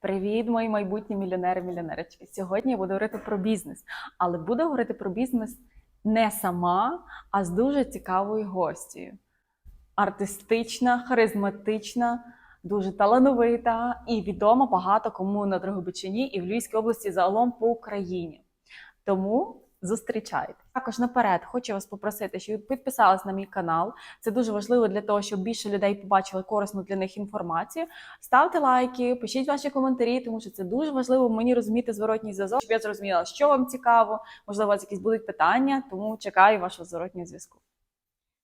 Привіт, мої майбутні мільйонери мільйонерочки. Сьогодні я буду говорити про бізнес, але буду говорити про бізнес не сама, а з дуже цікавою гостею. Артистична, харизматична, дуже талановита і відома багато кому на Дрогобичині і в Львівській області загалом по Україні. Тому зустрічайте. Також наперед хочу вас попросити, щоб ви підписались на мій канал. Це дуже важливо для того, щоб більше людей побачили корисну для них інформацію. Ставте лайки, пишіть ваші коментарі, тому що це дуже важливо мені розуміти зворотній зв'язок, щоб я зрозуміла, що вам цікаво. Можливо, у вас якісь будуть питання, тому чекаю вашого зворотнього зв'язку.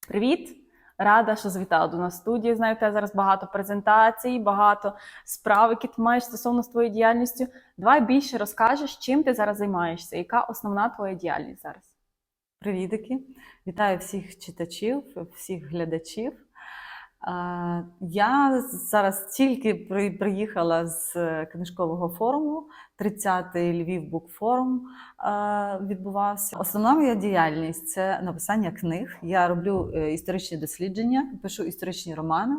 Привіт! Рада, що звітала до нас студії. Знаю, те зараз багато презентацій, багато справ, які ти маєш стосовно з твоєю діяльністю. Давай більше розкажеш, чим ти зараз займаєшся, яка основна твоя діяльність зараз? Привітики! Вітаю всіх читачів, всіх глядачів. Я зараз тільки при- приїхала з е, книжкового форуму. 30-й Львів Букфорум а, відбувався. Основна моя діяльність це написання книг. Я роблю е, історичні дослідження, пишу історичні романи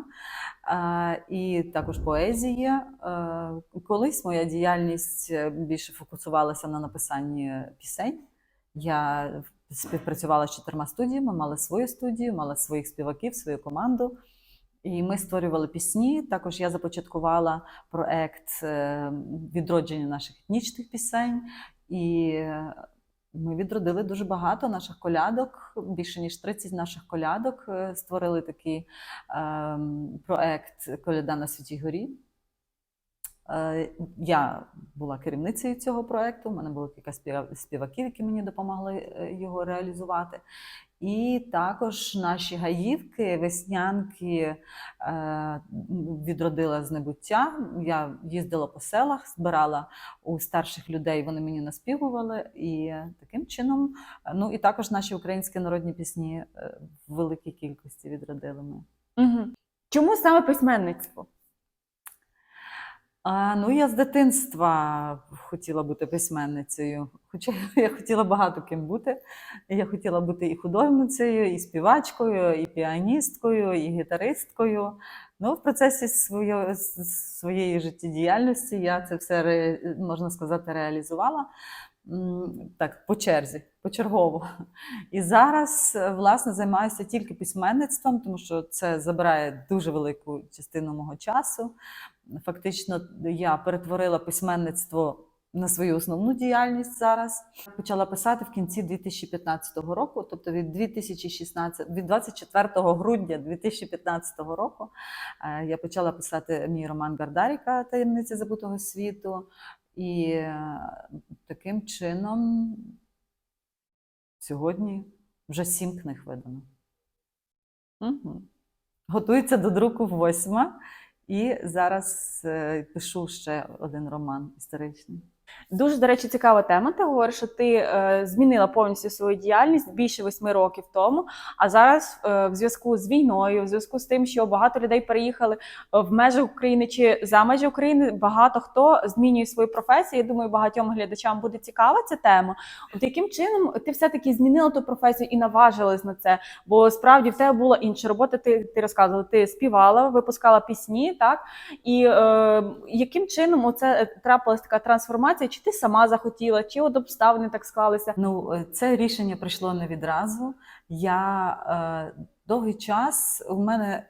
і також поезія. Е, Колись моя діяльність е, більше фокусувалася на написанні пісень. Я співпрацювала з чотирма студіями, мала свою студію, мала своїх співаків, свою команду. І ми створювали пісні. Також я започаткувала проект е, відродження наших етнічних пісень. І е, ми відродили дуже багато наших колядок. Більше ніж 30 наших колядок е, створили такий е, проект Коляда на Святій Горі. Е, Я була керівницею цього проекту. У мене було кілька співа- співаків, які мені допомогли е, його реалізувати. І також наші гаївки, веснянки е, відродила з небуття. Я їздила по селах, збирала у старших людей, вони мені наспівували. І таким чином, ну і також наші українські народні пісні в великій кількості відродили ми. Угу. Чому саме письменництво? А, ну, я з дитинства хотіла бути письменницею. Хоча я хотіла багато ким бути. Я хотіла бути і художницею, і співачкою, і піаністкою, і гітаристкою. Ну, в процесі своєї, своєї життєдіяльності я це все, можна сказати, реалізувала. Так, по черзі, почергово. І зараз, власне, займаюся тільки письменництвом, тому що це забирає дуже велику частину мого часу. Фактично, я перетворила письменництво на свою основну діяльність зараз. Почала писати в кінці 2015 року, тобто від 2016, від 24 грудня 2015 року е, я почала писати мій роман Гардаріка Таємниці забутого світу. І е, таким чином сьогодні вже сім книг видано. Угу. Готується до друку восьма, і зараз е, пишу ще один роман історичний. Дуже, до речі, цікава тема. Ти говориш, що ти е, змінила повністю свою діяльність більше восьми років тому. А зараз, е, в зв'язку з війною, в зв'язку з тим, що багато людей переїхали е, в межах України чи за межі України, багато хто змінює свою професію. Я думаю, багатьом глядачам буде цікава ця тема. От яким чином ти все-таки змінила ту професію і наважилась на це? Бо справді в тебе була інша робота. Ти, ти розказувала, ти співала, випускала пісні, так? І е, яким чином оце е, трапилась така трансформація? Чи ти сама захотіла, чи от обставини так склалися? Ну, е, це рішення прийшло не відразу. Я е, довгий час у мене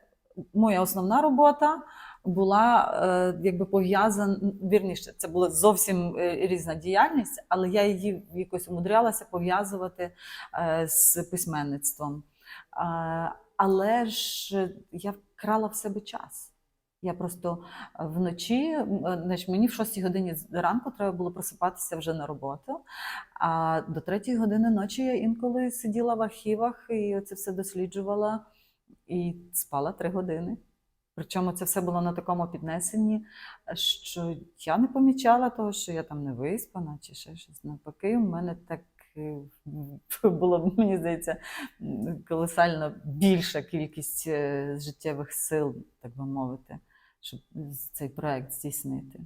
моя основна робота була е, якби пов'язана, вірніше, це була зовсім е, різна діяльність, але я її якось умудрялася пов'язувати з письменництвом. Але ж я вкрала в себе час. Я просто е, вночі, е, значить, мені в 6 годині ранку треба було просипатися вже на роботу. А до 3 години ночі я інколи сиділа в архівах і це все досліджувала і спала 3 години. Причому це все було на такому піднесенні, що я не помічала того, що я там не виспана чи ще щось. Навпаки, у мене так е, було, мені здається, колосально більша кількість життєвих сил, так би мовити, щоб цей проект здійснити.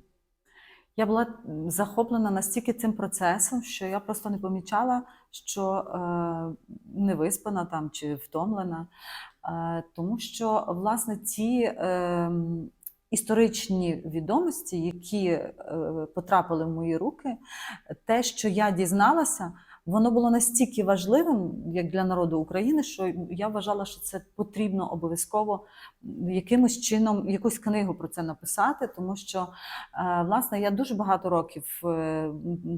Я була захоплена настільки цим процесом, що я просто не помічала, що е, не виспана там чи втомлена. Е, тому що, власне, ті е, історичні відомості, які е, потрапили в мої руки, те, що я дізналася, воно було настільки важливим, як для народу України, що я вважала, що це потрібно обов'язково якимось чином якусь книгу про це написати, тому що е, власне я дуже багато років е,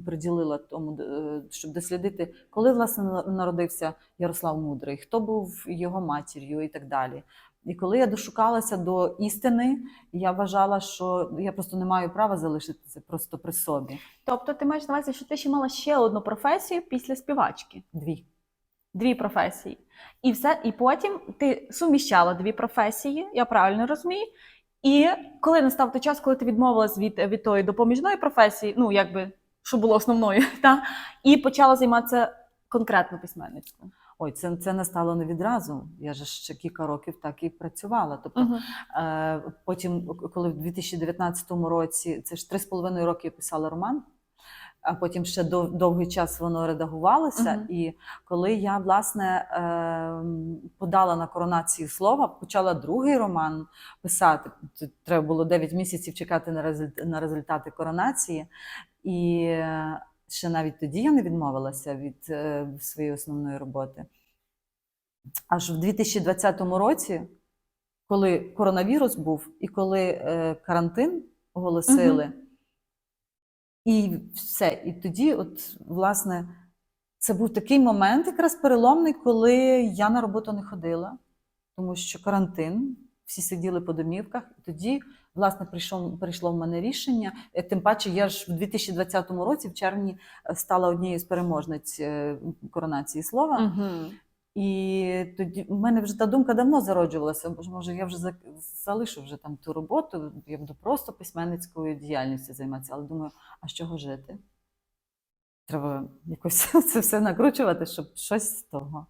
приділила тому, е, щоб дослідити, коли власне народився Ярослав Мудрий, хто був його матір'ю і так далі. І коли я дошукалася до істини, я вважала, що я просто не маю права залишити це просто при собі. Тобто ти маєш на увазі, що ти ще мала ще одну професію після співачки. Дві. Дві професії. І все, і потім ти суміщала дві професії, я правильно розумію. І коли настав той час, коли ти відмовилась від, від тої допоміжної професії, ну якби що було основною, та, і почала займатися конкретно письменництвом. Ой, це, це не стало не відразу. Я ж ще кілька років так і працювала. Тобто, Угу. Е, Потім, коли в 2019 році, це ж три з половиною роки я писала роман, а потім ще дов- довгий час воно редагувалося. Мгм. І коли я власне ем, подала на коронацію слова, почала другий роман писати. Треба було 9 місяців чекати на результ- на результати коронації. І е, ще навіть тоді я не відмовилася від е, своєї основної роботи. Аж в 2020 році коли коронавірус був і коли е, карантин оголосили, і все. І тоді, от, власне, це був такий момент, якраз переломний, коли я на роботу не ходила, тому що карантин, всі сиділи по домівках. І тоді, власне, прийшло, прийшло в мене рішення. Е, Тим паче, я ж в 2020 році, в червні, е, стала однією з переможниць е, коронації слова. Угу. І тоді в мене вже та думка давно зароджувалася. Бо може, я вже за- залишу вже там ту роботу, я буду просто письменницькою діяльністю займатися. Але думаю, а з чого жити? Треба якось це все накручувати, щоб щось з того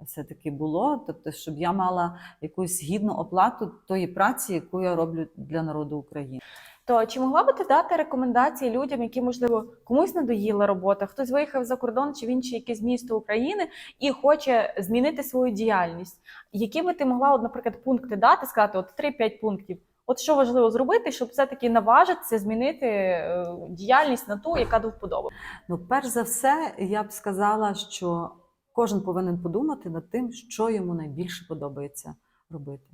все-таки було. Тобто, щоб я мала якусь гідну оплату тої праці, яку я роблю для народу України. То чи могла би ти дати рекомендації людям, які, можливо, комусь надоїла робота, хтось виїхав за кордон чи в інше якесь місто України і хоче змінити свою діяльність? Які би ти могла, от, наприклад, пункти дати, сказати, от 3-5 пунктів? От що важливо зробити, щоб все-таки наважитися змінити е, діяльність на ту, яка до вподоби? Ну, перш за все, я б сказала, що кожен повинен подумати над тим, що йому найбільше подобається робити.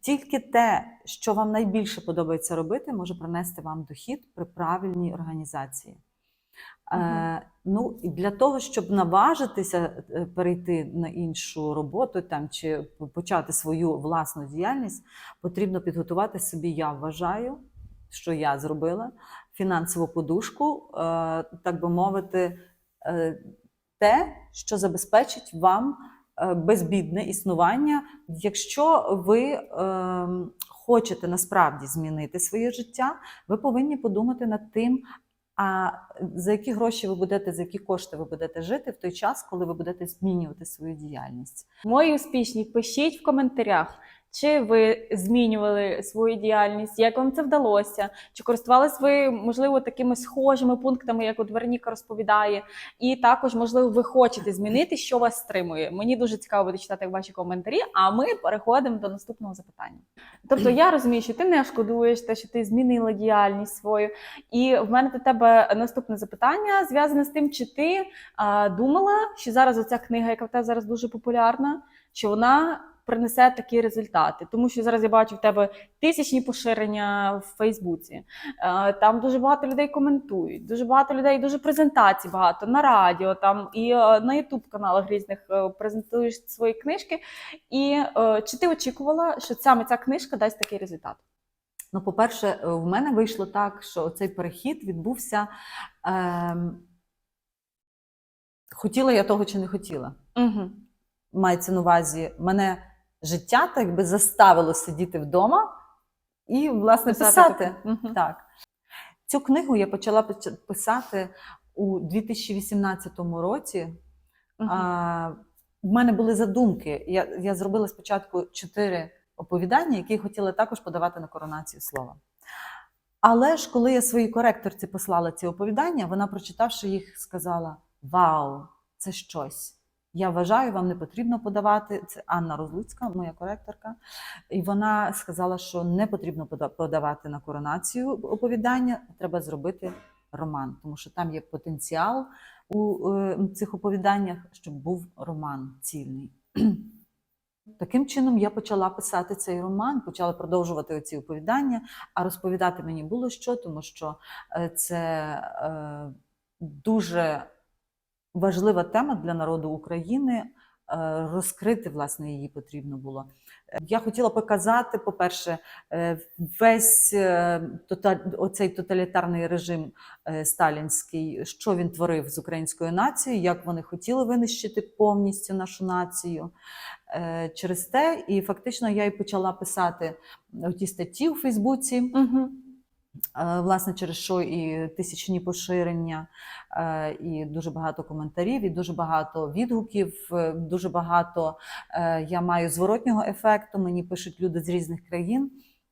Тільки те, що вам найбільше подобається робити, може принести вам дохід при правильній організації. Е, ну, і для того, щоб наважитися е, перейти на іншу роботу там, чи почати свою власну діяльність, потрібно підготувати собі, я вважаю, що я зробила, фінансову подушку, е, так би мовити, е, те, що забезпечить вам е, безбідне існування, якщо ви е, хочете насправді змінити своє життя, ви повинні подумати над тим, а за які гроші ви будете, за які кошти ви будете жити в той час, коли ви будете змінювати свою діяльність. Мої успішні, пишіть в коментарях, чи ви змінювали свою діяльність, як вам це вдалося, чи користувались ви, можливо, такими схожими пунктами, як от Вероніка розповідає, і також, можливо, ви хочете змінити, що вас стримує. Мені дуже цікаво буде читати ваші коментарі, а ми переходимо до наступного запитання. Тобто, я розумію, що ти не шкодуєш те, що ти змінила діяльність свою. І в мене до тебе наступне запитання зв'язане з тим, чи ти а, думала, що зараз оця книга, яка в тебе зараз дуже популярна, що вона принесе такі результати. Тому що зараз я бачу в тебе тисячні поширення в Фейсбуці. Е, Там дуже багато людей коментують, дуже багато людей, дуже презентацій багато на радіо, там і е, на Ютуб каналах різних е, презентуєш свої книжки. І е, чи ти очікувала, що саме ця книжка дасть такий результат? Ну, по-перше, е, в мене вийшло так, що цей перехід відбувся. Ем... Хотіла я того чи не хотіла. Угу. Мається на увазі, мене життя так би заставило сидіти вдома і, власне, писати. Угу. Так. Цю книгу я почала писати у 2018 році. А, в мене були задумки. Я, я зробила спочатку чотири оповідання, які хотіла також подавати на коронацію слова. Але ж коли я своїй коректорці послала ці оповідання, вона, прочитавши їх, сказала: Вау, це щось! Я вважаю, вам не потрібно подавати. Це Анна Розлуцька, моя коректорка. І вона сказала, що не потрібно подавати на коронацію оповідання, треба зробити роман, тому що там є потенціал у е, цих оповіданнях, щоб був роман цільний. Таким чином я почала писати цей роман, почала продовжувати ці оповідання, а розповідати мені було що, тому що е, це е, дуже важлива тема для народу України. е, Розкрити власне її потрібно було. Е, Я хотіла показати, по-перше, е, весь оцей тоталітарний режим сталінський, що він творив з українською нацією, як вони хотіли винищити повністю нашу націю. Через те, і фактично я і почала писати ті статті у Фейсбуці. Угу. Е, Власне, через що і тисячні поширення, е, і дуже багато коментарів, і дуже багато відгуків, е, дуже багато я маю зворотнього ефекту. Мені пишуть люди з різних країн,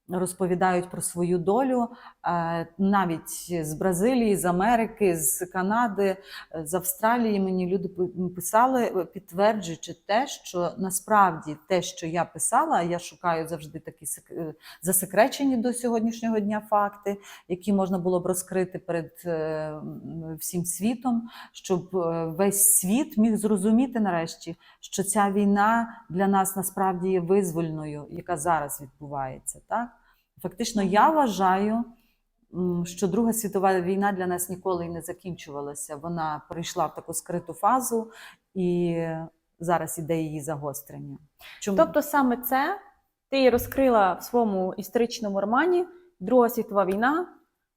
розповідають про свою долю, е, навіть з Бразилії, з Америки, з Канади, е, з Австралії. Мені люди писали, е, підтверджуючи те, що насправді те, що я писала, я шукаю завжди такі сек- засекречені до сьогоднішнього дня факти, які можна було б розкрити перед всім світом, щоб весь світ міг зрозуміти нарешті, що ця війна для нас насправді є визвольною, яка зараз відбувається. Так? Фактично, я вважаю, що Друга світова війна для нас ніколи і не закінчувалася. Вона прийшла в таку скриту фазу, і зараз іде її загострення. Чому? Тобто саме це ти розкрила в своєму історичному романі Друга світова війна,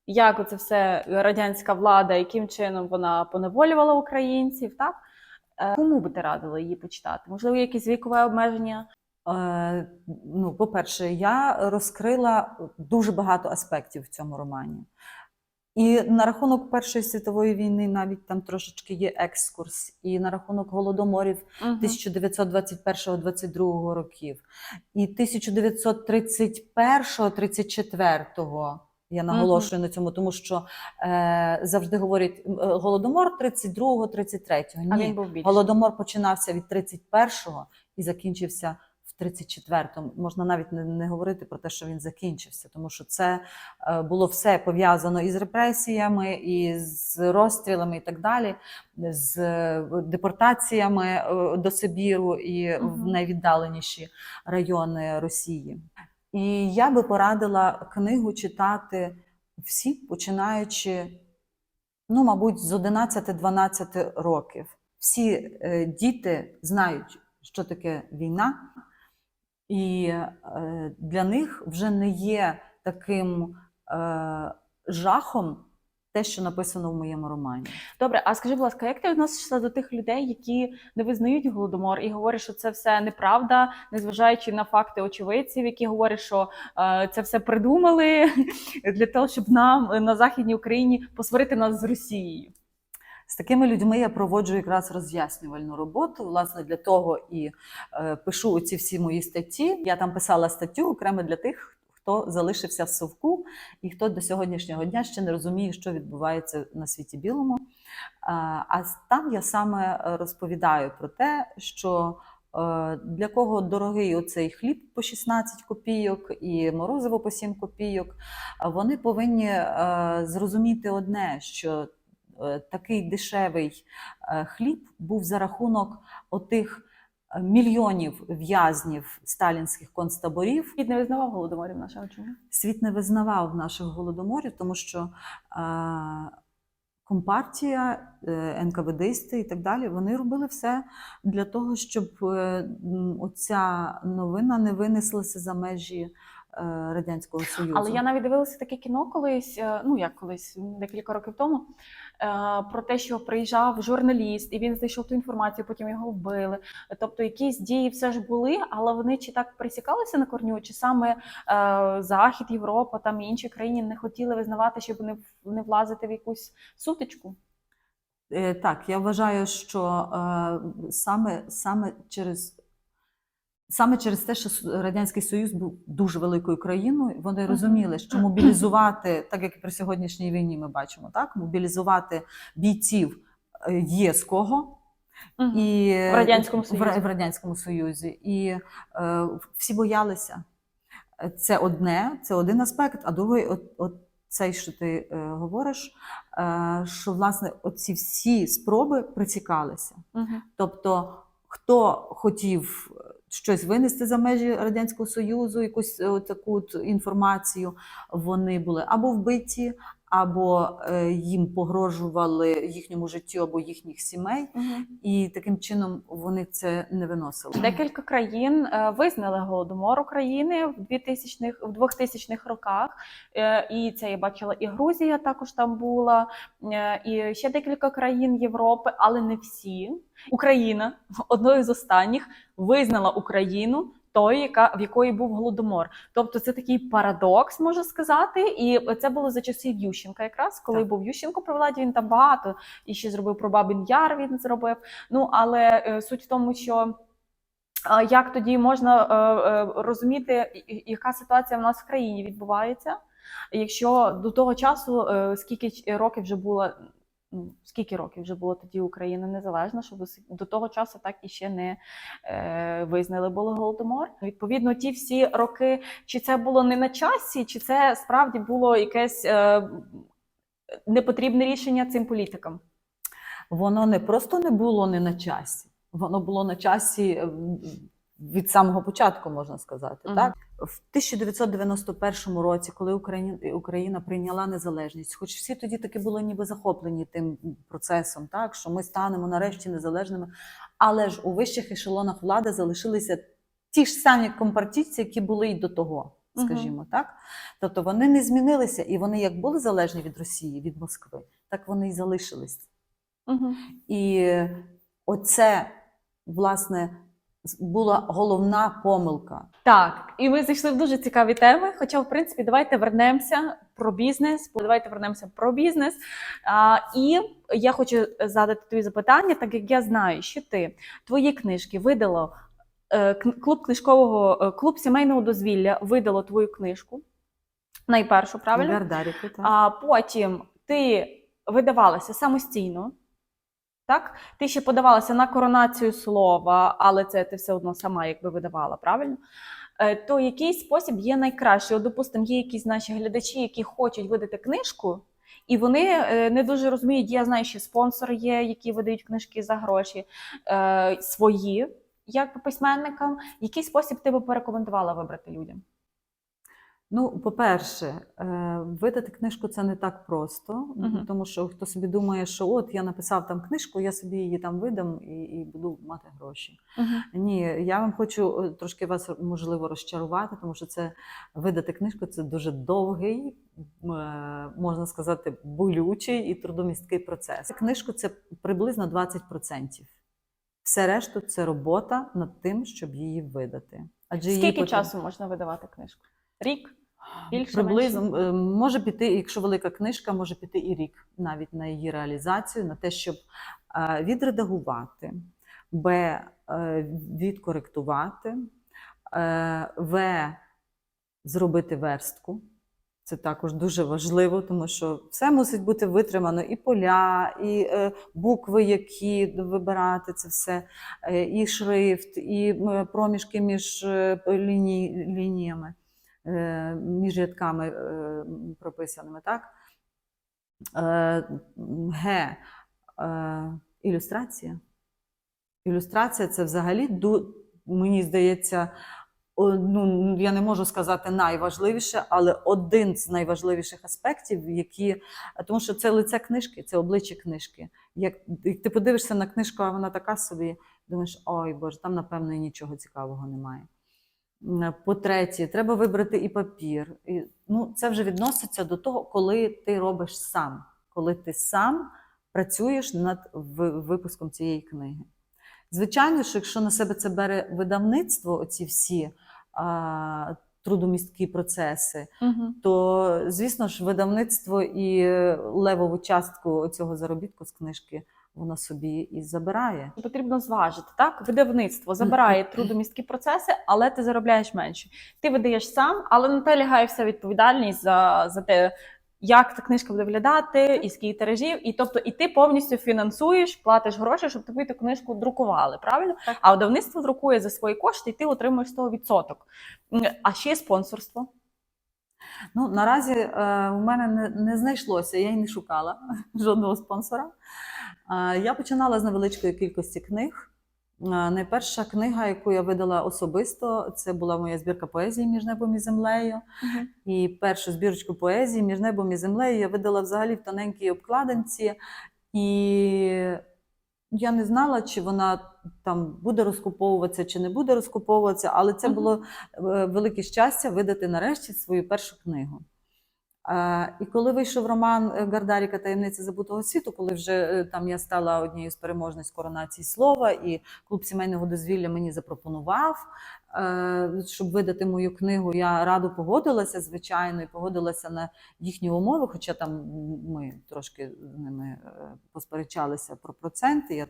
як оце все радянська влада, яким чином вона поневолювала українців, так? Е, Кому би ти радила її почитати? Можливо, якісь вікове обмеження? Е, ну, по-перше, я розкрила дуже багато аспектів в цьому романі. І на рахунок Першої світової війни навіть там трошечки є екскурс, і на рахунок голодоморів Мгм. 1921-22 років, і 1931-34. Я наголошую на цьому, тому що е, завжди говорять е, голодомор 32-33. Ні, А він був. Голодомор починався від 31-го і закінчився в 34-му. Можна навіть не, не говорити про те, що він закінчився, тому що це е, було все пов'язано із репресіями, і з розстрілами, і так далі, з е, депортаціями е, до Сибіру і в найвіддаленіші райони Росії. І я би порадила книгу читати всі, починаючи, ну, мабуть, з 11-12 років. Всі е, діти знають, що таке війна, і е, для них вже не є таким е, жахом те, що написано в моєму романі. Добре, а скажи, будь ласка, як ти відносишся до тих людей, які не визнають голодомор і говорять, що це все неправда, незважаючи на факти очевидців, які говорять, що е, це все придумали для того, щоб нам на західній Україні посварити нас з Росією? З такими людьми я проводжу якраз роз'яснювальну роботу. Власне, для того і е, пишу оці всі мої статті. Я там писала статтю окремо для тих, хто залишився в совку і хто до сьогоднішнього дня ще не розуміє, що відбувається на світі білому. А, а там я саме е, розповідаю про те, що е, для кого дорогий оцей хліб по 16 копійок і морозиво по 7 копійок, вони повинні е, зрозуміти одне, що е, такий дешевий е, хліб був за рахунок отих е, мільйонів в'язнів сталінських концтаборів. Світ не визнавав голодоморів нашого чому? Світ не визнавав наших голодоморів, тому що е, компартія, е, НКВДисти і так далі, вони робили все для того, щоб е, оця новина не винеслася за межі е, Радянського Союзу. Але я навіть дивилася таке кіно колись, е, ну як колись, декілька років тому, е, про те, що приїжджав журналіст, і він знайшов ту інформацію, потім його вбили. Тобто якісь дії все ж були, але вони чи так присікалися на корню, чи саме е, Захід, Європа там інші країни не хотіли визнавати, щоб не, не влазити в якусь сутичку. Е, Так, я вважаю, що е, саме, саме через. Саме через те, що Радянський Союз був дуже великою країною, вони розуміли, що мобілізувати, так як і при сьогоднішній війні ми бачимо, так мобілізувати бійців е, є з кого. І, В Радянському в, Союзі. в Радянському Союзі. І е, всі боялися. Це одне, це один аспект, а другий, от, от цей, що ти е, говориш, е, що власне оці всі спроби прицікалися. Мгм. Тобто, хто хотів щось винести за межі Радянського Союзу, якусь е, таку інформацію, вони були або вбиті, або е, їм погрожували їхньому життю або їхніх сімей, Мгм. і таким чином вони це не виносили. Декілька країн е, визнали голодомор України в 2000-х, в 2000-х роках. Е, І це я бачила, і Грузія також там була, і ще декілька країн Європи, але не всі. Україна одною з останніх визнала Україну. Тої, яка в якої був голодомор, тобто це такий парадокс, можна сказати, і це було за часів Ющенка, якраз коли Так. був Ющенко при владі, він там багато і ще зробив про Бабін Яр. Він зробив. Ну але е, суть в тому, що як тоді можна е, е, розуміти, яка ситуація в нас в країні відбувається, якщо до того часу е, скільки років вже було. Ну, Скільки років вже було тоді Україна незалежна, що до того часу так і ще не е, визнали було голодомор. Відповідно, ті всі роки, чи це було не на часі, чи це справді було якесь е, непотрібне рішення цим політикам? Воно не просто не було не на часі, воно було на часі від самого початку, можна сказати. Мгм. Так? В 1991 році, коли Україна, Україна прийняла незалежність, хоч всі тоді таки були ніби захоплені тим процесом, так що ми станемо нарешті незалежними, але ж у вищих ешелонах влади залишилися ті ж самі компартійці, які були й до того. Скажімо так, тобто вони не змінилися, і вони як були залежні від Росії, від Москви, так вони й залишились. Угу. І оце, власне, була головна помилка. Так, і ми зайшли в дуже цікаві теми. Хоча, в принципі, давайте вернемося про бізнес. Давайте вернемося про бізнес. А, і я хочу задати тобі запитання, так як я знаю, що ти твої книжки видало. е, Клуб книжкового е, клуб сімейного дозвілля видало твою книжку. Найпершу, правильно? Гардаріки, так. А потім ти видавалася самостійно. Так? Ти ще подавалася на коронацію слова, але це ти все одно сама якби видавала, правильно? Е, То який спосіб є найкращий? Допустимо, є якісь наші глядачі, які хочуть видати книжку, і вони е, не дуже розуміють. Я знаю, що спонсори є, які видають книжки за гроші е, свої, як письменникам. Який спосіб ти би порекомендувала вибрати людям? Ну, по-перше, е, видати книжку це не так просто, Мгм. тому що хто собі думає, що от я написав там книжку, я собі її там видам і, і буду мати гроші. Ні, я вам хочу е, трошки вас можливо розчарувати, тому що це видати книжку це дуже довгий, е, можна сказати, болючий і трудомісткий процес. Книжку це приблизно 20%. Все решту це робота над тим, щоб її видати. Адже її Скільки часу можна видавати книжку? Рік? Більше, Приблизно е, може піти, якщо велика книжка, може піти і рік навіть на її реалізацію, на те, щоб е, відредагувати, б. е, відкоректувати, е, в. зробити верстку. Це також дуже важливо, тому що все мусить бути витримано: і поля, і букви, які вибирати це все, і шрифт, і проміжки між лініями, між рядками е, прописаними. Так? Е, Г. Е, ілюстрація. Ілюстрація це взагалі, мені здається, ну, я не можу сказати найважливіше, але один з найважливіших аспектів, які. Тому що це лице книжки, це обличчя книжки. Як як ти подивишся на книжку, а вона така собі, думаєш, ой Боже, там, напевно, і нічого цікавого немає. М, По-третє, треба вибрати і папір. І, ну, це вже відноситься до того, коли ти робиш сам, коли ти сам працюєш над випуском цієї книги. Звичайно, що якщо на себе це бере видавництво, оці всі а, трудомісткі процеси, Угу. то звісно ж видавництво і е, левову частку цього заробітку з книжки воно собі і забирає. Потрібно зважити, так? Видавництво забирає трудомісткі процеси, але ти заробляєш менше. Ти видаєш сам, але на те лягає вся відповідальність за, за те, як та книжка буде виглядати, і скільки тиражів, і тобто, і ти повністю фінансуєш, платиш гроші, щоб тобі ту книжку друкували, правильно? Так. А видавництво друкує за свої кошти, і ти отримуєш з того відсоток. А ще є спонсорство. Ну, наразі е, у мене не, не знайшлося, я й не шукала жодного спонсора. Я починала з невеличкої кількості книг. Найперша книга, яку я видала особисто, це була моя збірка поезії між небом і землею. І першу збірочку поезії між небом і землею я видала взагалі в тоненькій обкладинці. І я не знала, чи вона там буде розкуповуватися, чи не буде розкуповуватися, але це Мгм. було е, велике щастя видати нарешті свою першу книгу. І коли вийшов роман е, Гардаріка Таємниці забутого світу, коли вже е, там я стала однією з переможниць коронації слова, і клуб сімейного дозвілля мені запропонував, е, щоб видати мою книгу, я радо погодилася, звичайно, і погодилася на їхні умови, хоча там ми трошки з ними посперечалися про проценти. Я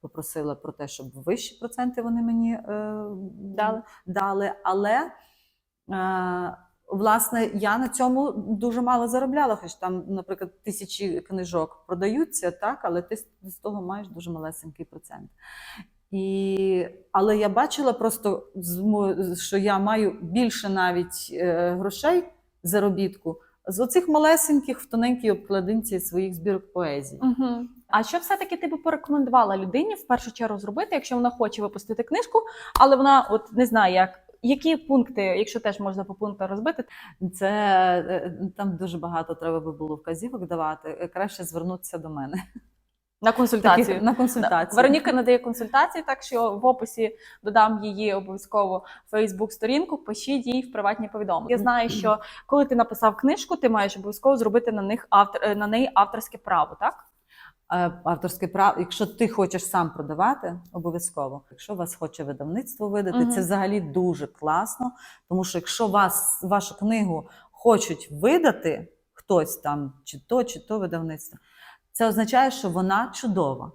попросила про те, щоб вищі проценти вони мені Дали. дали. Але власне я на цьому дуже мало заробляла, хоч там, наприклад, тисячі книжок продаються, так, але ти з- того маєш дуже малесенький процент. І, але я бачила просто, що я маю більше навіть е, грошей заробітку з оцих малесеньких в тоненькій обкладинці своїх збірок поезії. Угу. А що все-таки ти би порекомендувала людині в першу чергу зробити, якщо вона хоче випустити книжку, але вона от не знає, як. Які пункти, якщо теж можна по пунктах розбити, Це е, там дуже багато треба би було вказівок давати. Е, Краще звернутися до мене. на консультацію? Таких- на консультацію. Вероніка надає консультації, так що в описі додам її обов'язково Фейсбук сторінку. Пишіть їй в приватні повідомлення. Я знаю, що коли ти написав книжку, ти маєш обов'язково зробити на них автор е, на неї авторське право, так? Е, Авторське право, якщо ти хочеш сам продавати, обов'язково. Якщо вас хоче видавництво видати, Мгм. це взагалі дуже класно. Тому що якщо вас вашу книгу хочуть видати, хтось там, чи то, чи то видавництво, це означає, що вона чудова.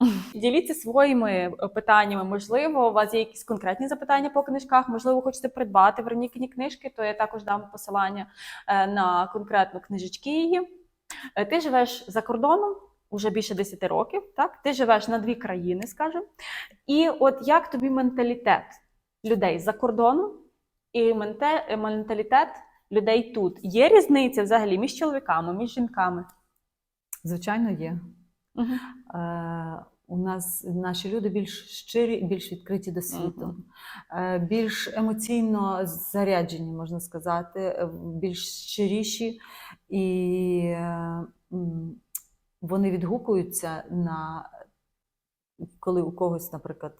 Діліться своїми е, питаннями. Можливо, у вас є якісь конкретні запитання по книжках. Можливо, хочете придбати Веронікині книжки, то я також дам посилання е, на конкретну книжечки її. Ти живеш за кордоном уже більше 10 років, так? Ти живеш на дві країни, скажімо. І от як тобі менталітет людей за кордоном і менталітет людей тут? Є різниця взагалі між чоловіками, між жінками? Звичайно, є. Угу. Е, у нас наші люди більш щирі, більш відкриті до світу, е, більш емоційно заряджені, можна сказати, е, більш щиріші, і е, вони відгукуються на коли у когось, наприклад,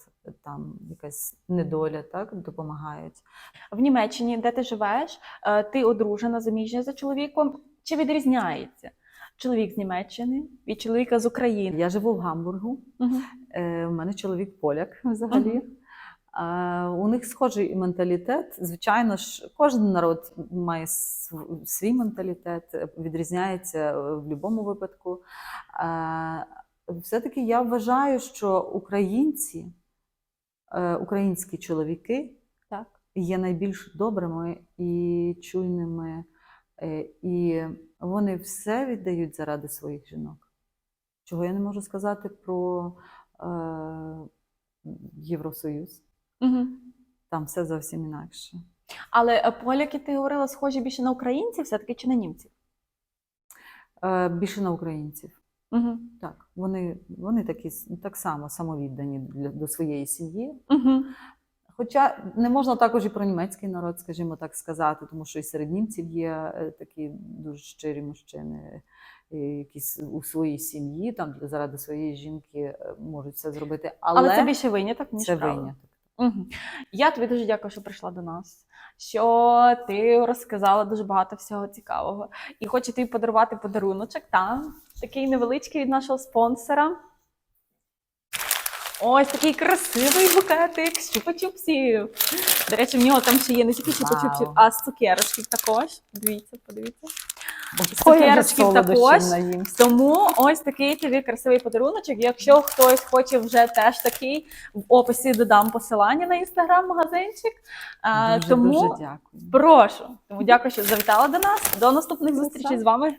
там якась недоля, так допомагають. В Німеччині, де ти живеш, е, ти одружена заміжня за чоловіком. Чи відрізняється чоловік з Німеччини від чоловіка з України? Я живу в Гамбургу. Угу. Е, У мене чоловік поляк взагалі. Мгм. А, у них схожий менталітет. Звичайно ж, кожен народ має свій менталітет, е, відрізняється е, в будь-якому випадку. Все-таки я вважаю, що українці, е, українські чоловіки Так. є найбільш добрими і чуйними, е, і вони все віддають заради своїх жінок. Чого я не можу сказати про е, Євросоюз. Угу. Там все зовсім інакше. Але е, поляки, ти говорила, схожі більше на українців, все-таки чи на німців? Е, більше на українців. Угу. Так, вони, вони такі, так само самовіддані для, до своєї сім'ї. Угу. Хоча не можна також і про німецький народ, скажімо так сказати, тому що і серед німців є е, такі дуже щирі мужчини, які у своїй сім'ї там заради своєї жінки е, можуть все зробити. Але, Але, це більше виняток, ніж це правило. виняток. Угу. Я тобі дуже дякую, що прийшла до нас. Що ти розказала дуже багато всього цікавого. І хочу тобі подарувати подаруночок. та? такий невеличкий від нашого спонсора. Ось такий красивий букетик з чупа-чупсів. До речі, в нього там ще є не тільки чупа-чупсів, а з цукерочків також. Дивіться, подивіться. З цукерочків також. Тому ось такий тобі красивий подаруночок. Якщо хтось хоче вже теж такий, в описі додам посилання на інстаграм-магазинчик. Дуже, тому дуже дякую. прошу. Тому дякую, що завітала до нас. До наступних зустрічей з вами.